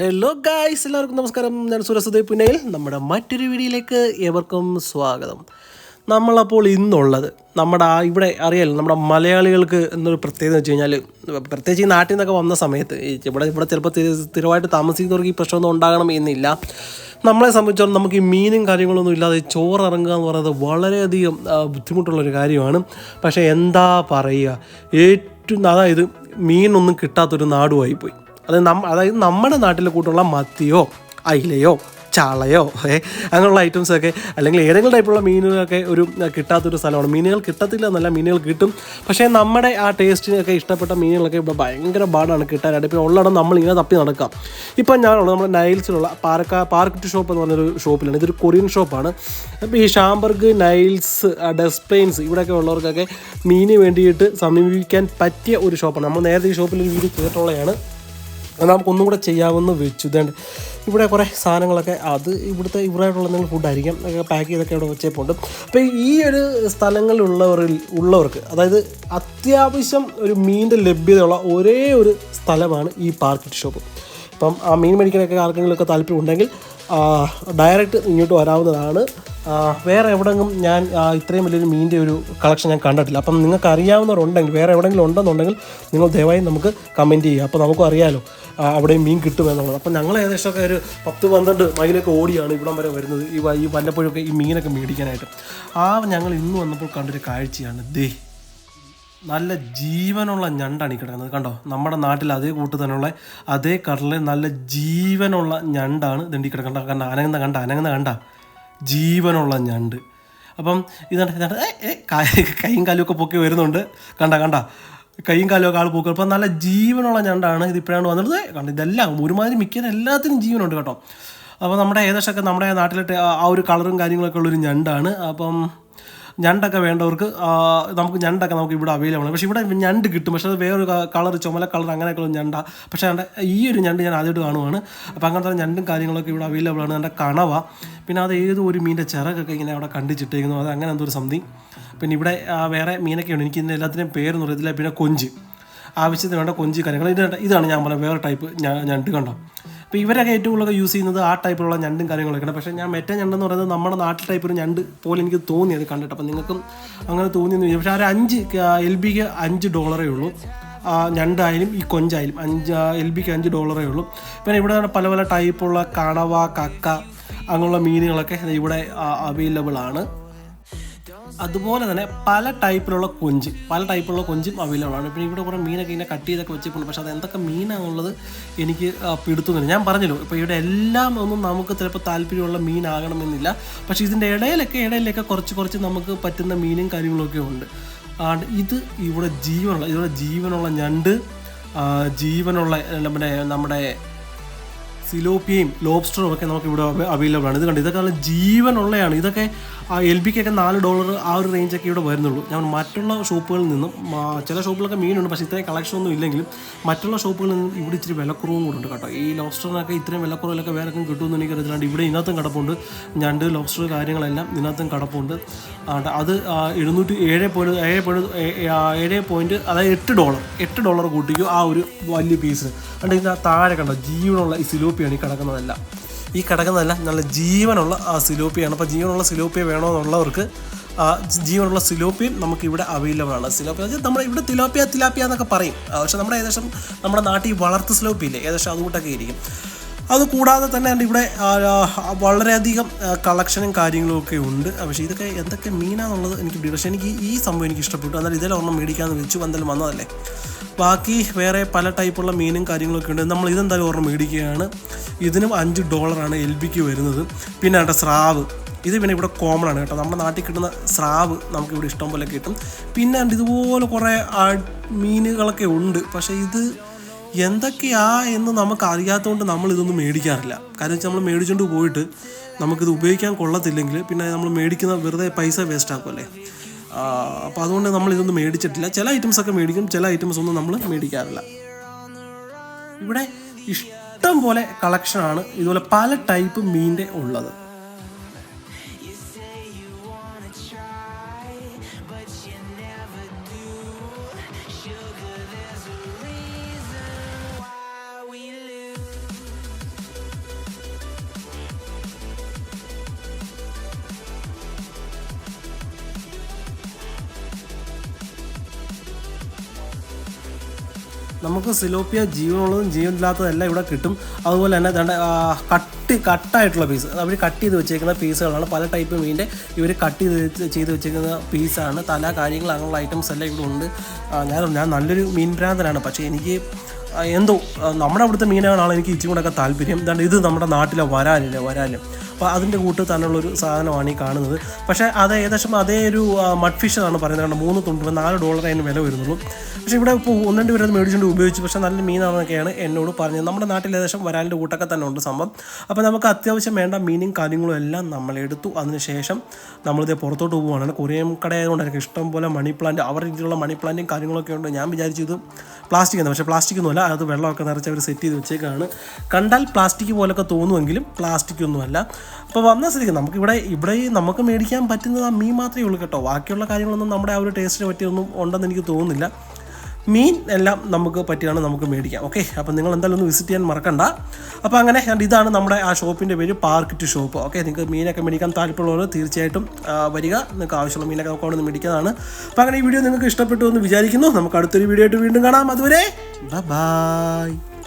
Hello guys എല്ലാവർക്കും നമസ്കാരം. ഞാൻ സുരസുദേവ് പുന്നയിൽ. നമ്മുടെ മറ്റൊരു വീഡിയോയിലേക്ക് ഏവർക്കും സ്വാഗതം. നമ്മളപ്പോൾ ഇന്നുള്ളത് നമ്മുടെ ആ ഇവിടെ അറിയാലോ നമ്മുടെ മലയാളികൾക്ക് എന്നൊരു പ്രത്യേകത വെച്ച് കഴിഞ്ഞാൽ പ്രത്യേകിച്ച് ഈ നാട്ടിൽ നിന്നൊക്കെ വന്ന സമയത്ത് ഇവിടെ ഇവിടെ ചിലപ്പോൾ സ്ഥിര- സ്ഥിരമായിട്ട് താമസിക്കുന്നവർക്ക് ഈ പ്രശ്നമൊന്നും ഉണ്ടാകണം എന്നില്ല. നമ്മളെ സംബന്ധിച്ചിടത്തോളം നമുക്ക് ഈ മീനും കാര്യങ്ങളൊന്നും ഇല്ലാതെ ചോറ് ഇറങ്ങുക എന്ന് പറയുന്നത് വളരെയധികം ബുദ്ധിമുട്ടുള്ളൊരു കാര്യമാണ്. പക്ഷേ എന്താ പറയുക ഏറ്റവും അതായത് മീനൊന്നും കിട്ടാത്തൊരു നാടുമായിപ്പോയി അത് നമ്മ അതായത് നമ്മുടെ നാട്ടിൽ കൂട്ടുള്ള മത്തിയോ അയിലയോ ചാളയോ അങ്ങനെയുള്ള ഐറ്റംസ് ഒക്കെ അല്ലെങ്കിൽ ഏതെങ്കിലും ടൈപ്പുള്ള മീനുകളൊക്കെ ഒരു കിട്ടാത്തൊരു സ്ഥലമാണ്. മീനുകൾ കിട്ടത്തില്ല എന്നല്ല മീനുകൾ കിട്ടും. പക്ഷേ നമ്മുടെ ആ ടേസ്റ്റിനൊക്കെ ഇഷ്ടപ്പെട്ട മീനുകളൊക്കെ ഇവിടെ ഭയങ്കര പാടാണ് കിട്ടാനായിട്ട്. ഇപ്പോൾ ഉള്ളിടം നമ്മളിങ്ങനെ തപ്പി നടക്കാം. ഇപ്പം ഞാനുള്ളത് നമ്മുടെ നൈൽസിലുള്ള പാർക്ക പാർക്ക് ഷോപ്പ് എന്ന് പറഞ്ഞൊരു ഷോപ്പിലാണ് ഇതൊരു കൊറിയൻ ഷോപ്പാണ് അപ്പോൾ ഈ ഷാംബർഗ് നൈൽസ് ഡെസ്പെയിൻസ് ഇവിടെയൊക്കെ ഉള്ളവർക്കൊക്കെ മീന് വേണ്ടിയിട്ട് സമീപിക്കാൻ പറ്റിയ ഒരു ഷോപ്പാണ് നമ്മൾ നേരത്തെ ഈ ഷോപ്പിൽ ഒരു വീഡിയോ ചെയ്തിട്ടുള്ളതാണ് അത് നമുക്ക് ഒന്നും കൂടെ ചെയ്യാമെന്ന് വെച്ചു. ഇതേണ്ട ഇവിടെ കുറേ സാധനങ്ങളൊക്കെ അത് ഇവിടുത്തെ ഇവരായിട്ടുള്ള എന്തെങ്കിലും ഫുഡായിരിക്കാം പാക്ക് ചെയ്തൊക്കെ ഇവിടെ വെച്ചേപ്പുണ്ട്. അപ്പോൾ ഈ ഒരു സ്ഥലങ്ങളിലുള്ളവരിൽ ഉള്ളവർക്ക് അതായത് അത്യാവശ്യം ഒരു മീനിന്റെ ലഭ്യതയുള്ള ഒരേ ഒരു സ്ഥലമാണ് ഈ പാർക്കറ്റ് ഷോപ്പ്. ഇപ്പം ആ മീൻ മേടിക്കാനൊക്കെ ആർക്കെങ്കിലുമൊക്കെ താല്പര്യം ഉണ്ടെങ്കിൽ ഡയറക്റ്റ് ഇങ്ങോട്ട് വരാവുന്നതാണ്. വേറെ എവിടെങ്കിലും ഞാൻ ഇത്രയും വലിയൊരു മീനിന്റെ ഒരു കളക്ഷൻ ഞാൻ കണ്ടിട്ടില്ല. അപ്പം നിങ്ങൾക്ക് അറിയാവുന്നവരുണ്ടെങ്കിൽ വേറെ എവിടെയെങ്കിലും ഉണ്ടെന്നുണ്ടെങ്കിൽ നിങ്ങൾ ദയവായി നമുക്ക് കമന്റ് ചെയ്യുക. അപ്പോൾ നമുക്കും അറിയാമല്ലോ അവിടെ അവിടെയും മീൻ കിട്ടുമെന്നുള്ളത് അപ്പം ഞങ്ങൾ ഏകദേശമൊക്കെ ഒരു പത്ത് പന്ത്രണ്ട് മൈലൊക്കെ ഓടിയാണ് ഇവിടം വരെ വരുന്നത്. ഈ ഈ വല്ലപ്പോഴൊക്കെ ഈ മീനൊക്കെ മേടിക്കാനായിട്ട്. ആ ഞങ്ങൾ ഇന്ന് വന്നപ്പോൾ കണ്ടൊരു കാഴ്ചയാണ്. ദേ നല്ല ജീവനുള്ള ഞണ്ടാണ് ഈ കിടക്കുന്നത്. കണ്ടോ? നമ്മുടെ നാട്ടിൽ അതേ കൂട്ട് തന്നെയുള്ള അതേ കടലിൽ നല്ല ജീവനുള്ള ഞണ്ടാണ് ദണ്ടി കിടക്കണ്ട കണ്ട അനങ്ങുന്ന കണ്ട അനങ്ങുന്ന കണ്ട. ജീവനുള്ള ഞണ്ട്. അപ്പം ഇതാണ് കൈയും കാലും ഒക്കെ പൊക്കി വരുന്നുണ്ട്. കണ്ട കണ്ട. കൈയും കാലും ഒക്കെ ആൾ പൊക്കി അപ്പം നല്ല ജീവനുള്ള ഞണ്ടാണ് ഇത് ഇപ്പോഴാണ് വന്നത്. കണ്ട ഇതെല്ലാം ഒരുമാതിരി മിക്ക എല്ലാത്തിനും ജീവനുണ്ട് കേട്ടോ. അപ്പോൾ നമ്മുടെ ഏകദേശമൊക്കെ നമ്മുടെ നാട്ടിലെ ആ ഒരു കളറും കാര്യങ്ങളൊക്കെ ഉള്ളൊരു ഞണ്ടാണ്. അപ്പം ഞണ്ടൊക്കെ വേണ്ടവർക്ക് നമുക്ക് ഞണ്ടൊക്കെ നമുക്ക് ഇവിടെ അവൈലബിൾ ആണ്. പക്ഷേ ഇവിടെ ഞണ്ട് കിട്ടും. പക്ഷേ അത് വേറൊരു കളർ ചുമല കളർ അങ്ങനെയൊക്കെയുള്ള ഞണ്ട. പക്ഷേ എന്റെ ഈ ഒരു ഞണ്ട് ഞാൻ ആദ്യമായിട്ട് കാണുവാണ്. അപ്പോൾ അങ്ങനത്തെ ഞണ്ടും കാര്യങ്ങളൊക്കെ ഇവിടെ അവൈലബിൾ ആണ്. എന്റെ കണവ പിന്നെ അത് ഏതോ ഒരു മീനിന്റെ ചിറകൊക്കെ ഇങ്ങനെ അവിടെ കണ്ടിച്ചിട്ടേക്കുന്നു. അത് അങ്ങനെ എന്തോ ഒരു സംതിങ് പിന്നെ ഇവിടെ വേറെ മീനൊക്കെ ഉണ്ട്. എനിക്ക് ഇതിന്റെ എല്ലാത്തിന്റെയും പേരൊന്നും അറിയത്തില്ല. പിന്നെ കൊഞ്ച്. ആവശ്യത്തിന് വേണ്ട കൊഞ്ച് കാര്യങ്ങൾ. ഇത് ഇതാണ് ഞാൻ പറഞ്ഞത് വേറെ ടൈപ്പ് ഞണ്ട് കണ്ടോ? അപ്പോൾ ഇവരൊക്കെ ഏറ്റവും കൂടുതൽ യൂസ് ചെയ്യുന്നത് ആ ടൈപ്പിലുള്ള ഞണ്ടും കാര്യങ്ങളൊക്കെയാണ്. പക്ഷേ ഞാൻ മെറ്റ ഞണ്ടെന്ന് പറയുന്നത് നമ്മുടെ നാട്ടിൽ ടൈപ്പ് ഒരു ഞണ്ട് പോലെ എനിക്ക് തോന്നി അത് കണ്ടിട്ട്. അപ്പോൾ നിങ്ങൾക്കും അങ്ങനെ തോന്നിയെന്ന് പക്ഷേ ആ അഞ്ച് എൽ ബിക്ക് അഞ്ച് ഡോളറേ ഉള്ളൂ. ഞണ്ടായാലും ഈ കൊഞ്ചായാലും അഞ്ച് എൽ ബിക്ക് അഞ്ച് ഡോളറേ ഉള്ളൂ. പിന്നെ ഇവിടെ പല പല ടൈപ്പുള്ള കണവ കക്ക അങ്ങനെയുള്ള മീനുകളൊക്കെ ഇവിടെ അവൈലബിൾ ആണ്. അതുപോലെ തന്നെ പല ടൈപ്പിലുള്ള കൊഞ്ച് പല ടൈപ്പിലുള്ള കൊഞ്ചും അവൈലബിൾ ആണ്. പിന്നെ ഇവിടെ കുറേ മീനൊക്കെ ഇങ്ങനെ കട്ട് ചെയ്തൊക്കെ വെച്ചിട്ടുണ്ട്. പക്ഷേ അത് എന്തൊക്കെ മീനാണുള്ളത് എനിക്ക് പിടുത്തുന്നില്ല ഞാൻ പറഞ്ഞല്ലോ ഇപ്പോൾ ഇവിടെ എല്ലാം ഒന്നും നമുക്ക് ചിലപ്പോൾ താല്പര്യമുള്ള മീനാകണമെന്നില്ല. പക്ഷേ ഇതിന്റെ ഇടയിലൊക്കെ ഇടയിലൊക്കെ കുറച്ച് കുറച്ച് നമുക്ക് പറ്റുന്ന മീനും കാര്യങ്ങളൊക്കെ ഉണ്ട്. ഇത് ഇവിടെ ജീവനുള്ള ഇവിടെ ജീവനുള്ള ഞണ്ട് ജീവനുള്ള നമ്മുടെ നമ്മുടെ സിലോപ്പിയയും ലോബ്സ്റ്ററും ഒക്കെ നമുക്ക് ഇവിടെ അവൈലബിൾ ആണ്. ഇത് കണ്ട്? ഇതൊക്കെ നല്ല ജീവനുള്ളതാണ് ഇതൊക്കെ ആ എൽ ബിക്കൊക്കെ നാല് ഡോളർ ആ ഒരു റേഞ്ചൊക്കെ ഇവിടെ വരുന്നുള്ളൂ. ഞാൻ മറ്റുള്ള ഷോപ്പുകളിൽ നിന്നും ആ, ചില ഷോപ്പുകളൊക്കെ മീനുണ്ട് പക്ഷേ ഇത്രയും കളക്ഷൻ ഒന്നും ഇല്ലെങ്കിലും മറ്റുള്ള ഷോപ്പുകളിൽ നിന്നും ഇവിടെ ഇച്ചിരി വിലക്കുറവും കൂടെ ഉണ്ട് കേട്ടോ. ഈ ലോബ്സ്റ്ററിനൊക്കെ ഇത്രയും വിലക്കുറവിലൊക്കെ വേറെ ഒക്കെ കിട്ടുമെന്ന് എനിക്ക് അറിയാണ്ട് ഇവിടെ ഇതിനകത്തും കിടപ്പുണ്ട്. ഞണ്ട് ലോസ്റ്റർ കാര്യങ്ങളെല്ലാം ഇതിനകത്തും കിടപ്പുണ്ട്. അത് ആ, എഴുന്നൂറ്റി ഏഴ് പോയിന്റ് ഏഴ് പോയിന്റ് ഏഴ് പോയിന്റ് അതായത് എട്ട് ഡോളർ എട്ട് ഡോളർ കൂട്ടിക്കും ആ ഒരു വലിയ പീസ് അതുകൊണ്ട് ഇതിന് താഴെ കണ്ടോ ജീവനുള്ള ഈ സിലോപ്പിയാണ് ഈ കിടക്കുന്നതെല്ലാം. ഈ കിടക്കുന്നതല്ല നല്ല ജീവനുള്ള ആ സിലോപ്പിയാണ്. അപ്പോൾ ജീവനുള്ള സിലോപ്പിയ വേണമെന്നുള്ളവർക്ക് ആ ജീവനുള്ള സിലോപ്പിയും നമുക്ക് ഇവിടെ അവൈലബിൾ ആണ്. സിലോപ്പിയ നമ്മൾ ഇവിടെ തിലോപ്പിയ തിലാപ്പിയ എന്നൊക്കെ പറയും. പക്ഷെ നമ്മുടെ ഏകദേശം നമ്മുടെ നാട്ടിൽ വളർത്ത് സിലോപ്പിയില്ലേ? ഏകദേശം അതുകൂട്ടൊക്കെ ഇരിക്കും. അത് കൂടാതെ തന്നെ ഇവിടെ വളരെയധികം കളക്ഷനും കാര്യങ്ങളും ഒക്കെ ഉണ്ട്. പക്ഷേ ഇതൊക്കെ എന്തൊക്കെ മീനാന്നുള്ളത് എനിക്ക് പക്ഷേ എനിക്ക് ഈ സംഭവം എനിക്ക് ഇഷ്ടപ്പെട്ടു. എന്നാൽ ഇതിൽ ഒരെണ്ണം മേടിക്കാമെന്ന് വെച്ചു എന്തായാലും വന്നതല്ലേ. ബാക്കി വേറെ പല ടൈപ്പുള്ള മീനും കാര്യങ്ങളൊക്കെ ഉണ്ട്. നമ്മൾ ഇതെന്തായാലും ഒരെണ്ണം മേടിക്കുകയാണ്. ഇതിനും അഞ്ച് ഡോളറാണ് എൽ ബിക്ക് വരുന്നത്. പിന്നെ ആട്ടെ സ്രാവ്. ഇത് പിന്നെ ഇവിടെ കോമൺ ആണ് കേട്ടോ. നമ്മുടെ നാട്ടിൽ കിട്ടുന്ന സ്രാവ് നമുക്ക് ഇവിടെ ഇഷ്ടം പോലെ കിട്ടും. പിന്നെ ഇതുപോലെ കുറേ മീനുകളൊക്കെ ഉണ്ട്. പക്ഷേ ഇത് എന്തൊക്കെയാ എന്ന് നമുക്ക് അറിയാത്തതുകൊണ്ട് നമ്മൾ ഇതൊന്നും മേടിക്കാറില്ല. കാരണം വെച്ചാൽ നമ്മൾ മേടിച്ചുകൊണ്ട് പോയിട്ട് നമുക്കിത് ഉപയോഗിക്കാൻ കൊള്ളത്തില്ലെങ്കിൽ പിന്നെ നമ്മൾ മേടിക്കുന്ന വെറുതെ പൈസ വേസ്റ്റ് ആക്കുമല്ലേ അപ്പോൾ അതുകൊണ്ട് നമ്മൾ ഇതൊന്നും മേടിച്ചിട്ടില്ല. ചില ഐറ്റംസ് ഒക്കെ മേടിക്കും ചില ഐറ്റംസ് ഒന്നും നമ്മൾ മേടിക്കാറില്ല. ഇവിടെ ഇഷ്ടം പോലെ കളക്ഷനാണ് ഇതുപോലെ പല ടൈപ്പ് മീന്റെ ഉള്ളത്. നമുക്ക് സിലോപ്പിയ ജീവനുള്ളതും ജീവനില്ലാത്തതെല്ലാം ഇവിടെ കിട്ടും. അതുപോലെ തന്നെ ദാണ്ട, ആ, കട്ട് കട്ടായിട്ടുള്ള പീസ് അവർ കട്ട് ചെയ്ത് വെച്ചേക്കുന്ന പീസുകളാണ് പല ടൈപ്പ് മീനിന്റെ ഇവർ കട്ട് ചെയ്ത് ചെയ്ത് വെച്ചേക്കുന്ന പീസാണ് തല കാര്യങ്ങൾ അങ്ങനെയുള്ള ഐറ്റംസ് എല്ലാം ഇവിടെ ഉണ്ട്. ഞാൻ ഞാൻ നല്ലൊരു മീൻ ഭ്രാന്തനാണ് പക്ഷേ എനിക്ക് എന്തോ നമ്മുടെ അവിടുത്തെ മീനുകളാണ് എനിക്ക് ഇച്ചിരി കൂടെയൊക്കെ താല്പര്യം. എന്താണ് ഇത് നമ്മുടെ നാട്ടിലെ വരാനില്ല വരാൽ അപ്പോൾ അതിന്റെ കൂട്ട് തന്നെയുള്ളൊരു സാധനമാണ് ഈ കാണുന്നത്. പക്ഷേ അത് ഏകദേശം അതേ ഒരു മഡ് ഫിഷ് എന്നാണ് പറയുന്നത്. കാരണം മൂന്ന് തൊണ്ണൂറ് നാല് ഡോളർ അതിന് വില വരുന്നുള്ളൂ. പക്ഷേ ഇവിടെ ഇപ്പോൾ ഒന്ന് രണ്ട് പേരത് മേടിച്ചുകൊണ്ട് ഉപയോഗിച്ച്. പക്ഷേ നല്ല മീനാണെന്നൊക്കെയാണ് എന്നോട് പറഞ്ഞത്. നമ്മുടെ നാട്ടിൽ ഏകദേശം വരാലിന്റെ കൂട്ടൊക്കെ തന്നെ ഉണ്ട് സംഭവം. അപ്പോൾ നമുക്ക് അത്യാവശ്യം വേണ്ട മീനും കാര്യങ്ങളും എല്ലാം നമ്മൾ എടുത്തു. അതിനുശേഷം നമ്മളിത് പുറത്തോട്ട് പോവുകയാണ്. കൊറിയൻ കടയായതുകൊണ്ട് എനിക്ക് ഇഷ്ടം പോലെ മണി പ്ലാന്റ് അവരുടെ രീതിയിലുള്ള മണി പ്ലാന്റും കാര്യങ്ങളൊക്കെ ഉണ്ട്. ഞാൻ വിചാരിച്ചു ഇത് പ്ലാസ്റ്റിക് ആണ് പക്ഷേ പ്ലാസ്റ്റിക് ഒന്നുമല്ല. അത് വെള്ളമൊക്കെ നിറച്ച് അവർ സെറ്റ് ചെയ്ത് വെച്ചേക്കാണ്. കണ്ടാൽ പ്ലാസ്റ്റിക് പോലൊക്കെ തോന്നുമെങ്കിലും പ്ലാസ്റ്റിക് ഒന്നുമല്ല. അപ്പോൾ വന്ന സ്ഥിതിക്ക് നമുക്കിവിടെ ഇവിടെ നമുക്ക് മേടിക്കാൻ പറ്റുന്നത് ആ മീൻ മാത്രമേ ഉള്ളൂ കേട്ടോ. ബാക്കിയുള്ള കാര്യങ്ങളൊന്നും നമ്മുടെ ആ ഒരു ടേസ്റ്റിന് പറ്റിയൊന്നും ഉണ്ടെന്ന് എനിക്ക് തോന്നുന്നില്ല. മീൻ എല്ലാം നമുക്ക് പറ്റിയാണ് നമുക്ക് മേടിക്കാം. ഓക്കെ അപ്പോൾ നിങ്ങൾ എന്തായാലും ഒന്ന് വിസിറ്റ് ചെയ്യാൻ മറക്കണ്ട. അപ്പോൾ അങ്ങനെ ഇതാണ് നമ്മുടെ ആ ഷോപ്പിന്റെ പേര് പാർക്കിറ്റ് ഷോപ്പ് ഓക്കെ നിങ്ങൾക്ക് മീനൊക്കെ മേടിക്കാൻ താല്പര്യമുള്ളവർ തീർച്ചയായിട്ടും വരിക. നിങ്ങൾക്ക് ആവശ്യമുള്ള മീനൊക്കെ നമുക്ക് മേടിക്കുന്നതാണ് അപ്പോൾ അങ്ങനെ ഈ വീഡിയോ നിങ്ങൾക്ക് ഇഷ്ടപ്പെട്ടു എന്ന് വിചാരിക്കുന്നു. നമുക്ക് അടുത്തൊരു വീഡിയോ ആയിട്ട് വീണ്ടും കാണാം. അതുവരെ Bye-bye.